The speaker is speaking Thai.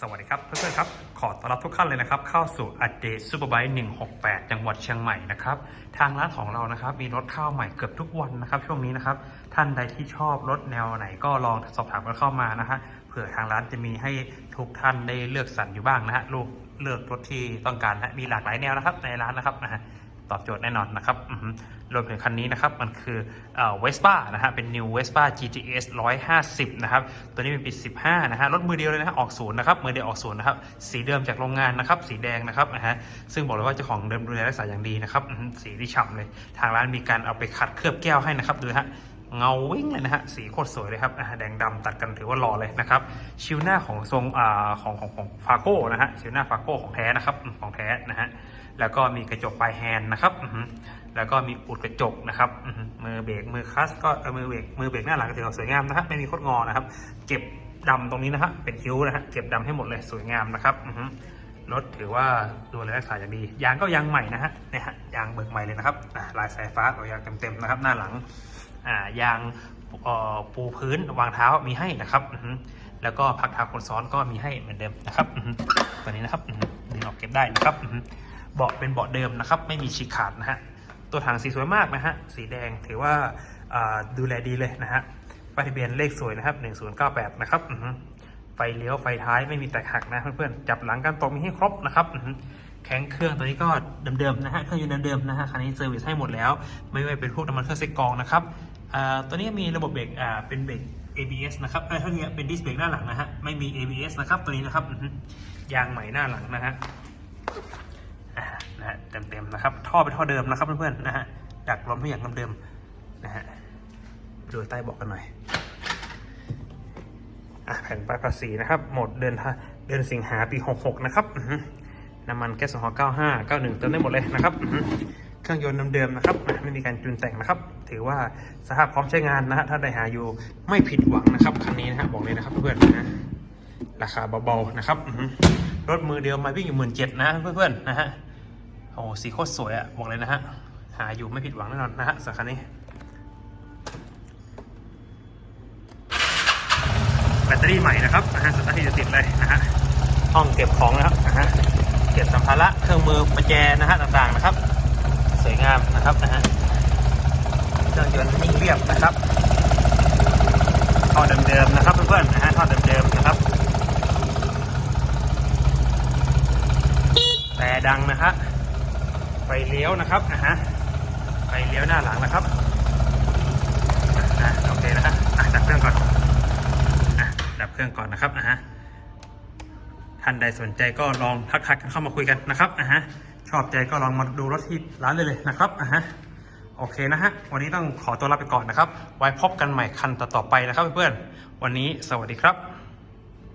สวัสดีครับเพื่อนๆครับ ขอต้อนรับทุกท่านเลยนะครับ เข้าสู่อเดซูเปอร์ไบค์168 จังหวัดเชียงใหม่นะครับ ทางร้านของเรานะครับ มีรถเข้าใหม่เกือบทุกวันนะครับ ช่วงนี้นะครับ ท่านใดที่ชอบรถแนวไหนก็ลองสอบถามกันเข้ามานะฮะเผื่อทางร้านจะมีให้ทุกท่านได้เลือกสรรอยู่บ้างนะฮะลูกเลือกรถที่ต้องการนะฮะมีหลากหลายแนวนะครับในร้านนะครับนะฮะ ตอบโจทย์แน่นอนนะครับรวมถึงคันนี้นะครับ มันคือเวสป้านะฮะเป็น New Vespa GTS 150 นะครับ ตัวนี้เป็นปี15 นะฮะรถมือเดียวเลยนะฮะออกศูนย์นะครับ มือเดียวออกศูนย์นะครับ สีเดิมจากโรงงานนะครับ สีแดงนะครับนะฮะซึ่งบอกเลยว่าเจ้าของเดิมดูแลรักษาอย่างดีนะครับ สีที่ฉ่ำเลย ทางร้านมีการเอาไปขัดเคลือบแก้วให้นะครับ ดูฮะ เงาวิ่งเลยนะฮะสีโคตรสวยเลยครับแดงดำตัดกันถือว่าหล่อเลยนะครับชิวหน้าของทรงอ่าของของของฟาโก้นะฮะชิวหน้าฟาโก้ของแท้นะครับของแท้นะฮะแล้วก็มีกระจกปลายแฮนด์นะครับแล้วก็มีอุดกระจกนะครับมือเบรกมือคลัสก็มือเบรกมือเบรกหน้าหลังก็ถือว่าสวยงามนะครับไม่มีโคดงอนะครับ เก็บดำตรงนี้นะฮะเป็นคิ้วนะฮะเก็บดำให้หมดเลยสวยงามนะครับรถถือว่าดูแลรักษาอย่างดียางก็ยางใหม่นะฮะเนี่ยฮะยางเบิกใหม่เลยนะครับลายสายฟ้าตัวยางเต็มๆนะครับ หน้าหลัง อ่ายางปูพื้นวางเท้ามีให้นะครับ แล้วก็พักเท้าคนซ้อนก็มีให้เหมือนเดิมนะครับตัวนี้นะครับดึงออกเก็บได้นะครับเบาะเป็นเบาะเดิมนะครับ ไม่มีฉีกขาดนะฮะตัวถังสีสวยมากนะฮะสีแดงถือว่าดูแลดีเลยนะฮะป้ายทะเบียนเลขสวยนะครับ 1098 นะครับไฟเลี้ยวไฟท้ายไม่มีแตกหักนะเพื่อนๆจับหลังกันตรงมีให้ครบนะครับ แข็งเครื่องตัวนี้ก็เดิมๆนะฮะ เครื่องยนต์เดิมๆนะฮะ คันนี้เซอร์วิสให้หมดแล้ว ไม่ว่าเป็นพวกน้ำมันเครื่องเซ็กกองนะครับตัวนี้มีระบบเบรกเป็นเบรก ABS นะครับเอ้ยเท่านี้เป็นดิสเบรกหน้าหลังนะฮะ ไม่มี ABS นะครับ ตัวนี้นะครับ ยางใหม่หน้าหลังนะฮะนะฮะเต็มๆนะครับ ท่อเป็นท่อเดิมนะครับเพื่อนๆนะฮะ ดักลมทุกอย่างเดิมๆนะฮะดูใต้เบอกกันหน่อยอแผ่นป้ายภาษีนะครับ หมดเดือนเดือนสิงหาปี 66 นะครับ น้ำมันแก๊ส2 95 91 เติมได้หมดเลยนะครับ เครื่องยนต์เดิมๆนะครับ ไม่มีการจูนแต่งนะครับ ถือว่าสภาพพร้อมใช้งานนะฮะ ถ้าได้หาอยู่ไม่ผิดหวังนะครับ คันนี้นะฮะ บอกเลยนะครับเพื่อนๆนะ ราคาเบาๆนะครับ รถมือเดียวมาวิ่งอยู่หมื่นเจ็ดนะเพื่อนๆนะฮะ โอ้สีโคตรสวยอะบอกเลยนะฮะ หาอยู่ไม่ผิดหวังแน่นอนนะฮะสำหรับคันนี้แบตเตอรี่ใหม่นะครับนะฮะสตาร์ทที่จะติดเลยนะฮะ ห้องเก็บของนะครับนะฮะ เก็บสัมภาระเครื่องมือประแจนะฮะต่างๆนะครับ สวยงามนะครับนะฮะเครื่องยนต์นิ่งเรียบนะครับท่อเดิมๆนะครับเพื่อนๆนะฮะท่อเดิมๆนะครับแต่ดังนะฮะไฟเลี้ยวนะครับนะฮะไฟเลี้ยวหน้าหลังนะครับนะโอเคนะฮะอะดับเครื่องก่อนอะดับเครื่องก่อนนะครับอะฮะานใดสนใจก็ลองทักทักกันเข้ามาคุยกันนะครับอะฮะชอบใจก็ลองมาดูรถที่ร้านเลยเลยนะครับอะฮะโอเคนะฮะ วันนี้ต้องขอตัวลาไปก่อนนะครับ ไว้พบกันใหม่คันต่อๆไปนะครับเพื่อนๆ วันนี้สวัสดีครับ